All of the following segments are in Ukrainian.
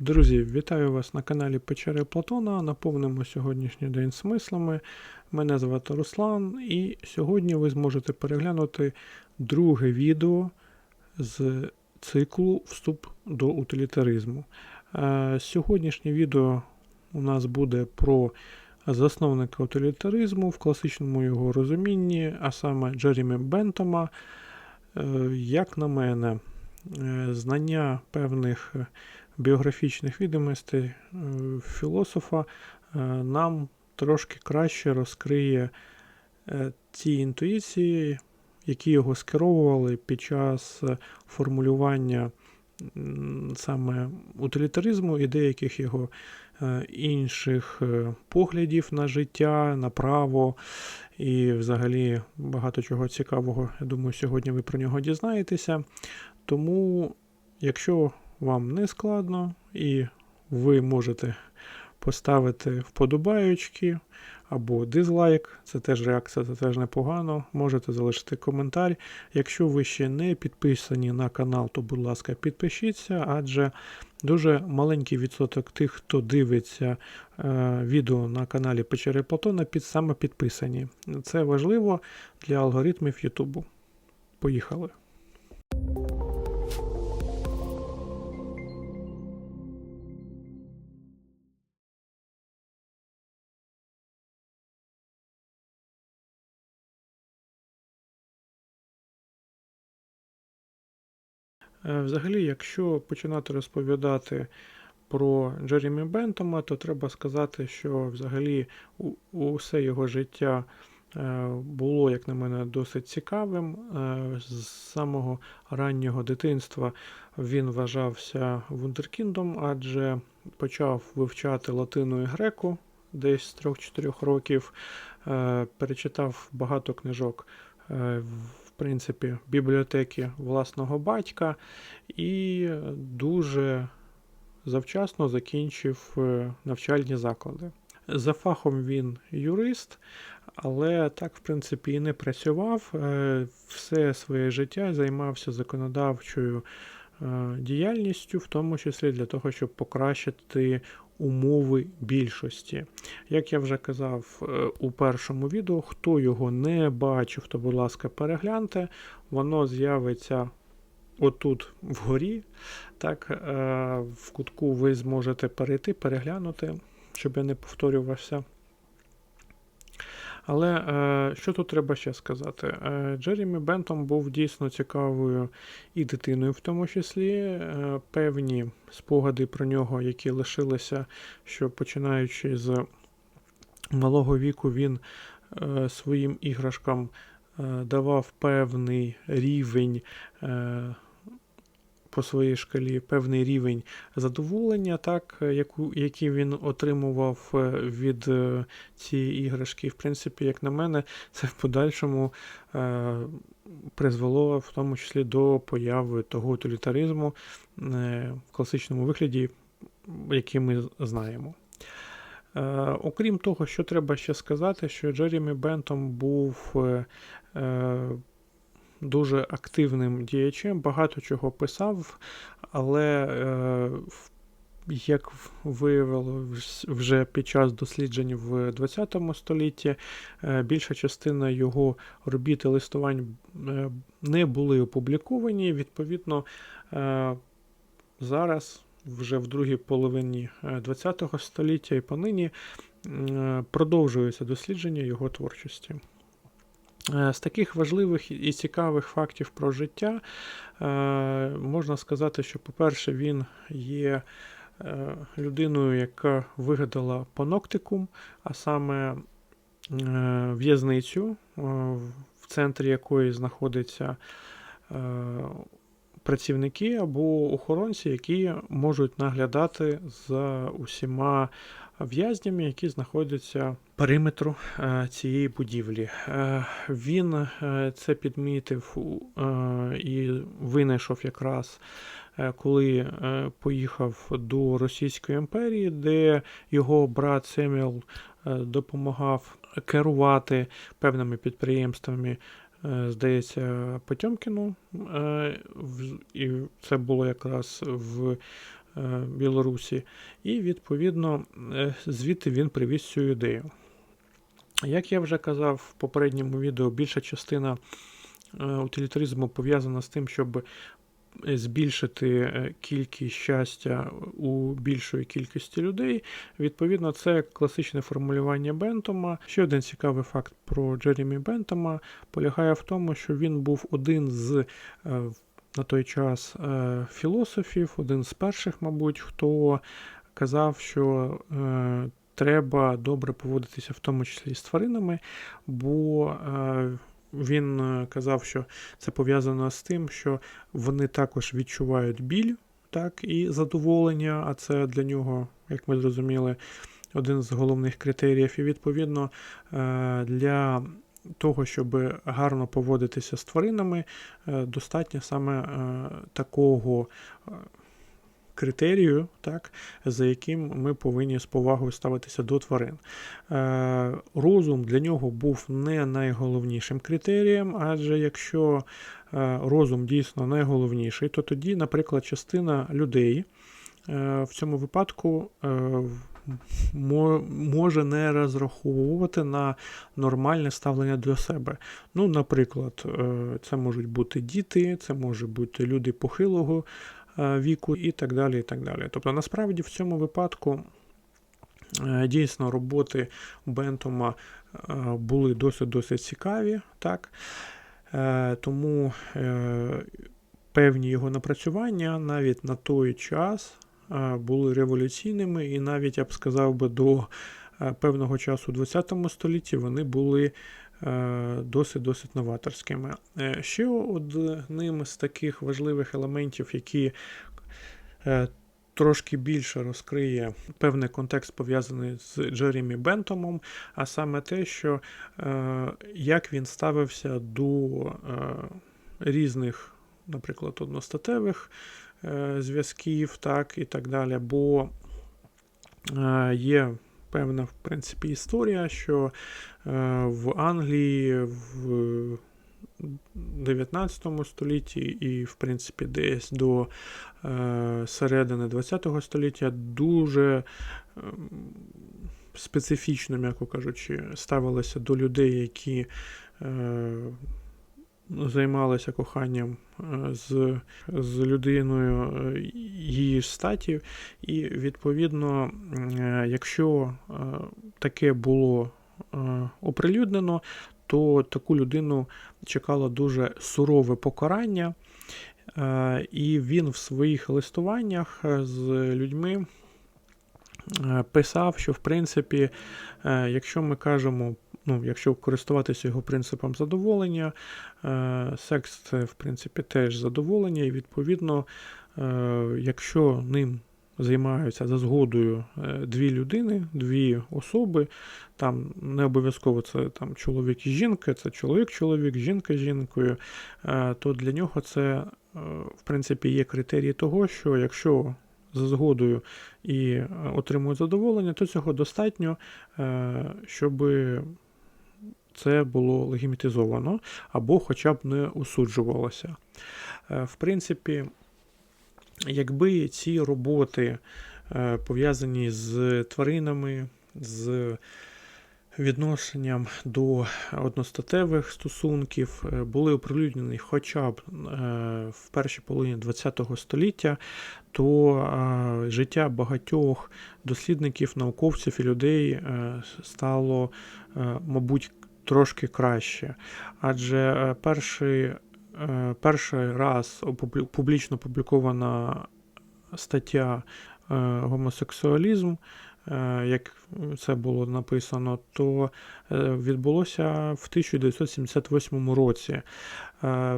Друзі, вітаю вас на каналі Печери Платона. Наповнимо сьогоднішній день смислами. Мене звати Руслан, і сьогодні ви зможете переглянути друге відео з циклу Вступ до утилітаризму. Е, Сьогоднішнє відео у нас буде про засновника утилітаризму в класичному його розумінні, а саме Джеремі Бентома. Е, Як на мене, е, знання певних біографічних відомостей е, філософа е, нам трошки краще розкриє е, ті інтуїції, які його скеровували під час формулювання саме утилітаризму і деяких його інших поглядів на життя, на право і взагалі багато чого цікавого. Я думаю, сьогодні ви про нього дізнаєтеся. Тому, якщо вам не складно і ви можете поставити вподобаючки або дизлайк, це теж реакція, це теж непогано. Можете залишити коментар. Якщо ви ще не підписані на канал, то будь ласка, підпишіться, адже дуже маленький відсоток тих, хто дивиться е, відео на каналі Печери Платона, під саме підписані. Це важливо для алгоритмів Ютубу. Поїхали. Взагалі, якщо починати розповідати про Джеремі Бентома, то треба сказати, що взагалі усе його життя е, було, як на мене, досить цікавим. Е, З самого раннього дитинства він вважався вундеркіндом, адже почав вивчати латину і греку десь з 3-4 років, Е, перечитав багато книжок. Принципі, бібліотеки власного батька і дуже завчасно закінчив е, навчальні заклади. За фахом він юрист, але так, в принципі, і не працював. Е, Все своє життя займався законодавчою е, діяльністю, в тому числі для того, щоб покращити умови більшості. Як я вже казав е, у першому відео, хто його не бачив, то, будь ласка, перегляньте. Воно з'явиться отут вгорі. Так, е, в кутку ви зможете перейти, переглянути, щоб я не повторювався. Але е, що тут треба ще сказати? Е, Джеремі Бентом був дійсно цікавою і дитиною, в тому числі е, певні спогади про нього, які лишилися, що починаючи з малого віку, він е, своїм іграшкам е, давав певний рівень. По своїй шкалі певний рівень задоволення, так, е, яку, який він отримував е, від е, цієї іграшки. В принципі, як на мене, це в подальшому е, призвело в тому числі до появи того утилітаризму е, в класичному вигляді, який ми знаємо. Окрім того, що треба ще сказати, що Джеремі Бентом був дуже активним діячем, багато чого писав, але е, як виявилось вже під час досліджень в ХХ столітті, е, більша частина його робіт і листувань е, не були опубліковані. Відповідно, зараз, вже в другій половині ХХ століття і понині, продовжується дослідження його творчості. Е, З таких важливих і цікавих фактів про життя е, можна сказати, що, по-перше, він є е, людиною, яка вигадала паноктикум, а саме в'язницю, в центрі якої знаходяться е, працівники або охоронці, які можуть наглядати за усіма в'язнями, які знаходяться периметру е, цієї будівлі. Е, він е, це підмітив і винайшов якраз. Коли поїхав до Російської імперії, де його брат Семюел е, допомагав керувати певними підприємствами, здається, Потьомкіну. І це було якраз в Білорусі, і відповідно е, звідти він привіз цю ідею. Як я вже казав в попередньому відео, більша частина е, утилітаризму пов'язана з тим, щоб збільшити е, кількість щастя у більшої кількості людей. Відповідно, це класичне формулювання Бентома. Ще один цікавий факт про Джеремі Бентома полягає в тому, що він був один з е, на той час е, філософів, один з перших, мабуть, хто казав, що треба добре поводитися, в тому числі з тваринами, бо він е, казав, що це пов'язано з тим, що вони також відчувають біль так, і задоволення, а це для нього, як ми зрозуміли, один з головних критеріїв. І відповідно е, для того, щоб гарно поводитися з тваринами, е, достатньо саме такого критерію, так, за яким ми повинні з повагою ставитися до тварин. Е, Розум для нього був не найголовнішим критерієм, адже якщо е, розум дійсно найголовніший, то тоді, наприклад, частина людей е, в цьому випадку. Може не розраховувати на нормальне ставлення до себе. Ну, Наприклад, е, це можуть бути діти, це можуть бути люди похилого Е, віку і так далі. і так далі. Тобто, насправді в цьому випадку е, дійсно роботи Бентома були досить-досить цікаві. так. Тому певні його напрацювання навіть на той час були революційними, і навіть я б сказав би до певного часу у ХХ столітті вони були е, новаторськими. Е, ще одним з таких важливих елементів, які е, Трошки більше розкриє певний контекст пов'язаний з Джеремі Бентомом, а саме те, що е, як він ставився до е, різних, наприклад, одностатевих е, зв'язків, так і так далі. Бо е, є певна в принципі історія, що е, в Англії в 19 столітті і, в принципі, десь до е, середини 20 століття дуже е, специфічно, м'яко кажучи, ставилося до людей, які займалася коханням е, з з людиною е, її статі, і відповідно, е, якщо таке було оприлюднено, то таку людину чекало дуже сурове покарання, і він в своїх листуваннях з людьми. Писав, що в принципі, якщо ми кажемо ну, якщо користуватися його принципом задоволення, е, секс це, в принципі, теж задоволення, і відповідно, е, якщо ним займаються за згодою е, дві людини, дві особи, там не обов'язково це там чоловік і жінка, це чоловік-чоловік, жінка з жінкою, то для нього це, в принципі, є критерії того, що якщо за згодою і отримують задоволення, то цього достатньо, щоб це було легімітизовано або хоча б не осуджувалося. Е, в принципі, якби ці роботи е, пов'язані з тваринами, з відношенням до одностатевих стосунків е, були оприлюднені хоча б в першій половині ХХ століття, то життя багатьох дослідників, науковців і людей стало, мабуть, трошки краще. Адже е, перший е, перший раз публічно опублікована стаття е, гомосексуалізм, як це було написано, то відбулося в 1978 році.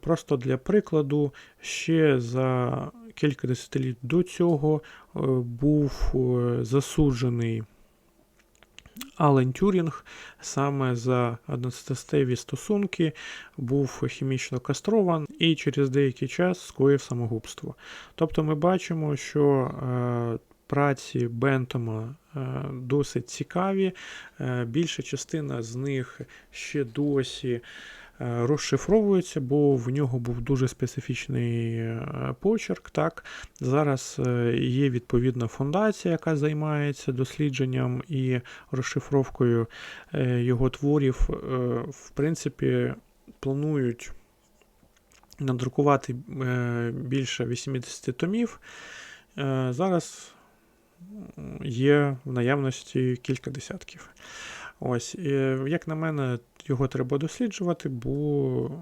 Просто для прикладу, ще за кілька десятиліть до цього був засуджений. Ален Тюрінг саме за одностатеві стосунки був хімічно кастрован і через деякий час скоїв самогубство. Тобто ми бачимо, що е, праці Бентома е, досить цікаві, е, більша частина з них ще досі. Е, розшифровується, бо в нього був дуже специфічний е, почерк. Так? Зараз е, є відповідна фундація, яка займається дослідженням і розшифровкою його творів. В принципі, планують надрукувати більше 80 томів. Зараз є в наявності кілька десятків. Ось, і, як на мене, його треба досліджувати, бо е,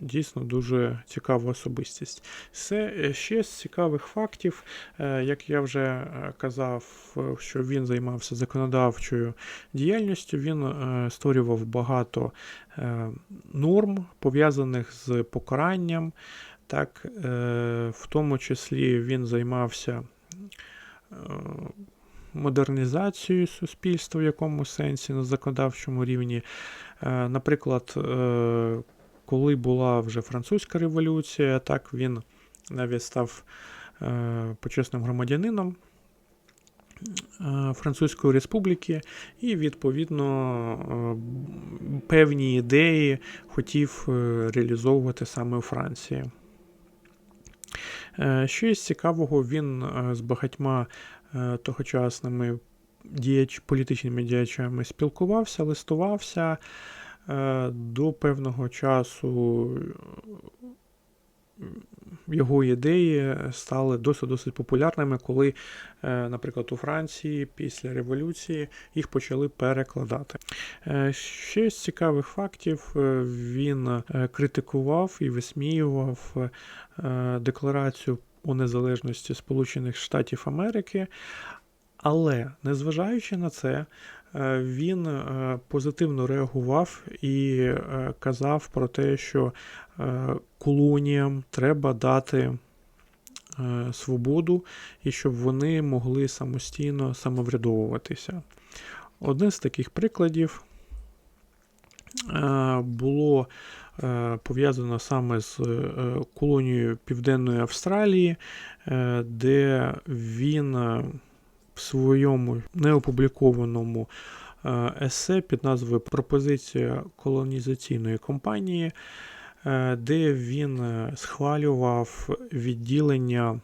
дійсно дуже цікава особистість. Все е, ще з цікавих фактів, е, як я вже казав, що він займався законодавчою діяльністю, він створював багато норм, пов'язаних з покаранням. Так, в тому числі він займався модернізацією суспільства в якому сенсі на законодавчому рівні. Е, Наприклад, е, коли була вже французька революція, так він навіть став е, почесним громадянином Французької республіки і, відповідно, певні ідеї хотів реалізовувати саме у Франції. Що із цікавого, він з багатьма тогочасними діяч, політичними діячами спілкувався, листувався. Е, До певного часу е, його ідеї стали досить досить популярними, коли, е, наприклад, у Франції після революції їх почали перекладати. Е, Ще з цікавих фактів е, він е, критикував і висміював е, декларацію у незалежності Сполучених Штатів Америки. Але незважаючи на це, е, він е, позитивно реагував і е, казав про те, що колоніям треба дати свободу і щоб вони могли самостійно самоврядовуватися. Один з таких прикладів було е, пов'язано саме з е, колонією Південної Австралії, е, де він в своєму неопублікованому есе під назвою Пропозиція колонізаційної кампанії, е, де він схвалював відділення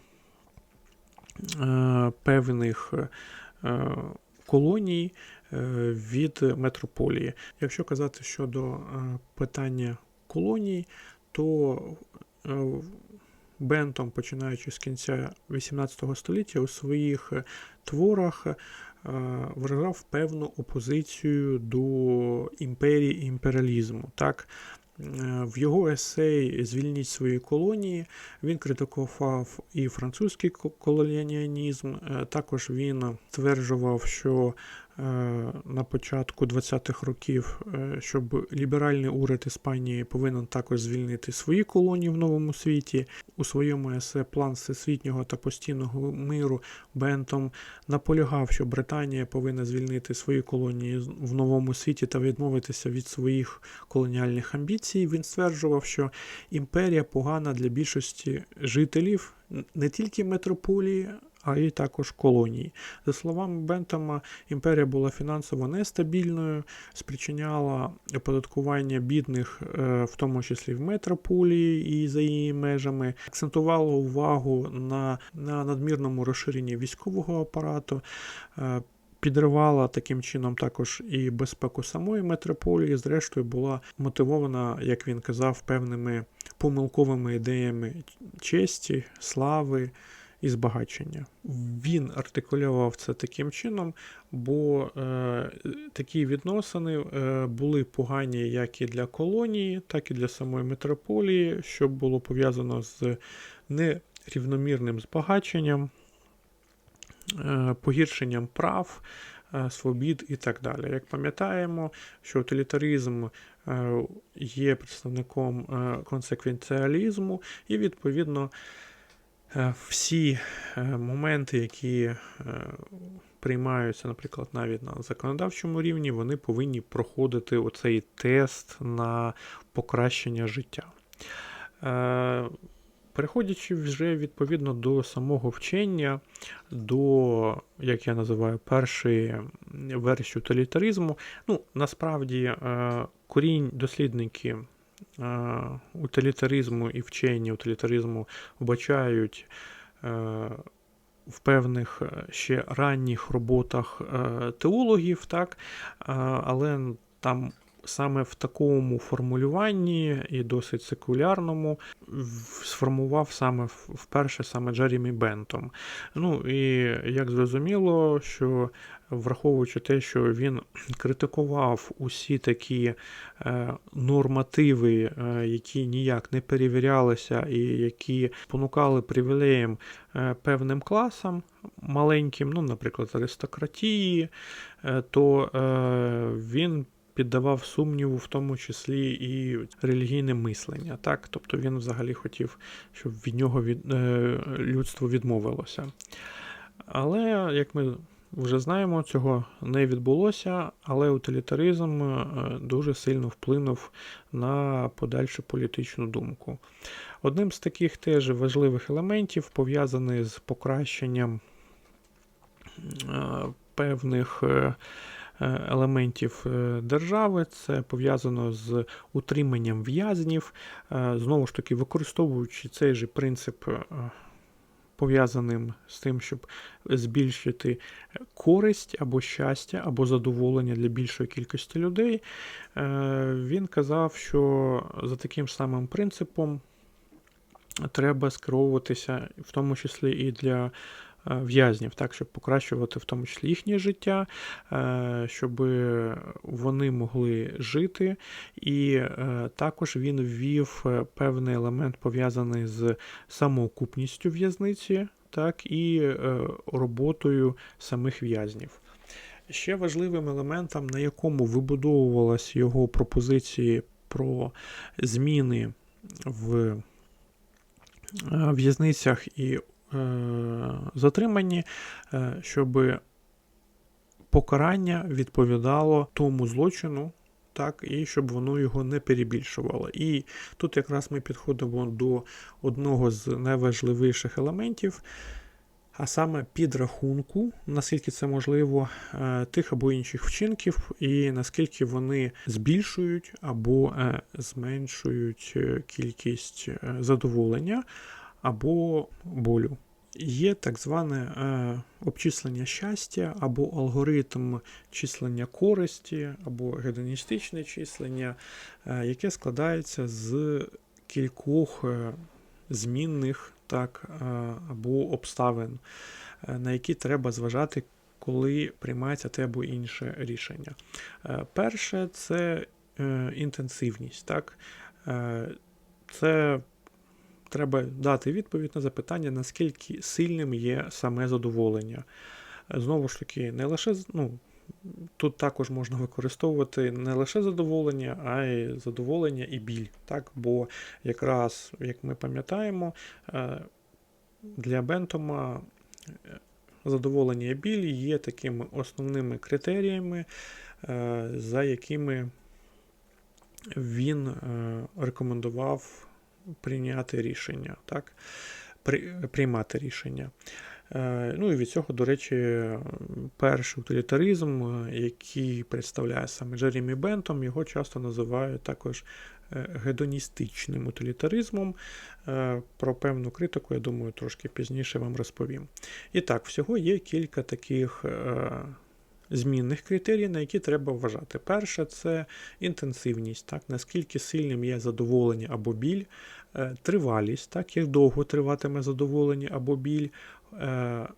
певних колоній від метрополії. Якщо казати щодо питання колоній, то е, Бентом, починаючи з кінця 18 століття, у своїх е, творах е, виражав певну опозицію до імперії і імперіалізму. Так? В його есеї Звільніть свої колонії він критикував і французький ко- колоніалізм. Е, Також він стверджував, що на початку 20-х років, е, щоб ліберальний уряд Іспанії повинен також звільнити свої колонії в новому світі. У своєму есе план всесвітнього та постійного миру Бентом наполягав, що Британія повинна звільнити свої колонії в новому світі та відмовитися від своїх колоніальних амбіцій. Він стверджував, що імперія погана для більшості жителів не тільки метрополії, а й також колонії. За словами Бентома, імперія була фінансово нестабільною, спричиняла оподаткування бідних, е, в тому числі в метрополії і за її межами, акцентувала увагу на, на надмірному розширенні військового апарату. е, Підривала таким чином також і безпеку самої метрополії, зрештою була мотивована, як він казав, певними помилковими ідеями честі, слави і збагачення. Він артикулював це таким чином, бо е, такі відносини е, були погані як і для колонії, так і для самої метрополії, що було пов'язано з нерівномірним збагаченням, е, погіршенням прав, е, свобід і так далі. Як пам'ятаємо, що утилітаризм е, є представником е, консеквенціалізму, і відповідно всі е, моменти, які е, приймаються, наприклад, навіть на законодавчому рівні, вони повинні проходити оцей тест на покращення життя. Е, Переходячи вже відповідно до самого вчення, до, як я називаю, першої версії утилітаризму, ну, насправді е, корінь дослідники е, утилітаризму і вчені утилітаризму вбачають е, в певних е, ще ранніх роботах е, теологів, так, е, але там саме в такому формулюванні і досить секулярному сформував саме вперше саме Джеремі Бентом. Ну і як зрозуміло, що враховуючи те, що він критикував усі такі е, нормативи, е, які ніяк не перевірялися, і які спонукали привілеєм е, певним класам маленьким, ну, наприклад, аристократії, е, то е, він піддавав сумніву, в тому числі і релігійне мислення. Так? Тобто він взагалі хотів, щоб від нього від, е, людство відмовилося. Але, як ми вже знаємо, цього не відбулося, але утилітаризм е, дуже сильно вплинув на подальшу політичну думку. Одним з таких теж важливих елементів пов'язаний з покращенням е, певних елементів е, держави, це пов'язано з утриманням в'язнів, Е, знову ж таки, використовуючи цей же принцип. е, Пов'язаним з тим, щоб збільшити користь або щастя, або задоволення для більшої кількості людей, е, він казав, що за таким самим принципом треба скеровуватися, в тому числі і для е, в'язнів, так, щоб покращувати в тому числі їхнє життя, е, щоб вони могли жити. І е, також він ввів е, певний елемент пов'язаний з самоокупністю в'язниці, так, і е, роботою самих в'язнів. Ще важливим елементом, на якому вибудовувалась його пропозиції про зміни в е, в'язницях і е, затриманні, е, щоб покарання відповідало тому злочину, так, і щоб воно його не перебільшувало. І тут якраз ми підходимо до одного з найважливіших елементів, а саме підрахунку, наскільки це можливо, е, тих або інших вчинків, і наскільки вони збільшують або е, зменшують е, кількість е, задоволення або болю. Є так зване е, обчислення щастя або алгоритм числення користі, або гедоністичне числення, е, яке складається з кількох е, змінних так, е, або обставин, е, на які треба зважати, коли приймається те або інше рішення. Е, Перше це е, інтенсивність. Так? Е, Це треба дати відповідь на запитання, наскільки сильним є саме задоволення. Знову ж таки, не лише ну, тут також можна використовувати не лише задоволення, а й задоволення і біль. Так? Бо якраз, як ми пам'ятаємо, е, для Бентома е, задоволення і біль є такими основними критеріями, е, за якими він рекомендував прийняти рішення, так? При, приймати рішення. Е, Ну і від цього, до речі, перший утилітаризм, е, який представляє саме Джеремі Бентом, його часто називають також е, гедоністичним утилітаризмом. Про певну критику, я думаю, трошки пізніше вам розповім. І так, всього є кілька таких змінних критерій, на які треба вважати. Перше це інтенсивність, так, наскільки сильним є задоволення або біль, Е, тривалість, так, як довго триватиме задоволення або біль, е,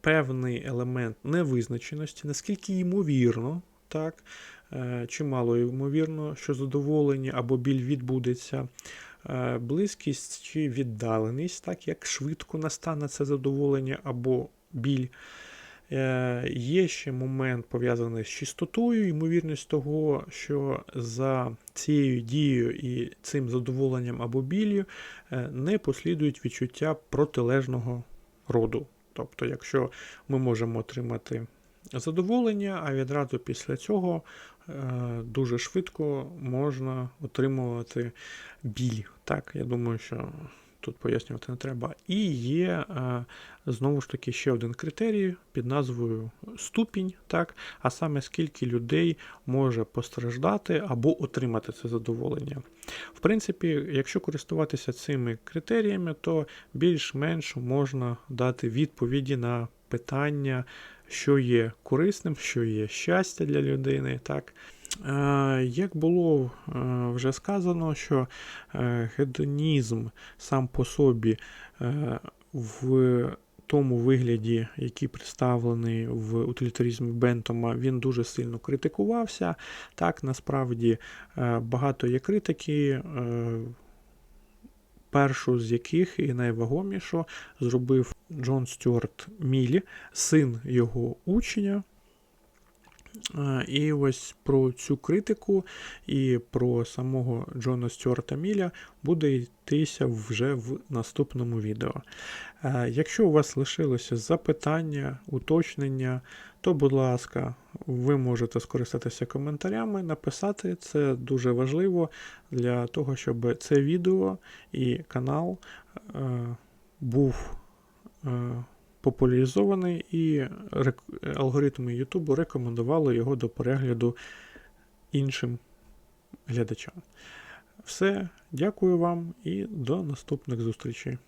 певний елемент невизначеності, наскільки ймовірно, так, е, чи мало ймовірно, що задоволення або біль відбудеться, близькість чи віддаленість, так, як швидко настане це задоволення або біль. Е, Є ще момент пов'язаний з чистотою, ймовірність того, що за цією дією і цим задоволенням або біллю е, не послідують відчуття протилежного роду. Тобто, якщо ми можемо отримати задоволення, а відразу після цього е, дуже швидко можна отримувати біль. Так, я думаю, що тут пояснювати не треба. І є е, знову ж таки ще один критерій під назвою ступінь, так, а саме скільки людей може постраждати або отримати це задоволення. В принципі, якщо користуватися цими критеріями, то більш-менш можна дати відповіді на питання, що є корисним, що є щастя для людини. так. Е, Як було е, вже сказано, що е, гедонізм сам по собі в тому вигляді, який представлений в утилітаризмі Бентома, він дуже сильно критикувався. Так, насправді багато є критики. Першу з яких і найвагомішу зробив Джон Стюарт Мілі, син його учня. Е, І ось про цю критику і про самого Джона Стюарта Міля буде йтися вже в наступному відео. Е, Якщо у вас лишилося запитання, уточнення, то, будь ласка, ви можете скористатися коментарями, написати. Це дуже важливо для того, щоб це відео і канал е, був. Популяризований і алгоритми Ютубу рекомендували його до перегляду іншим глядачам. Все, дякую вам і до наступних зустрічей.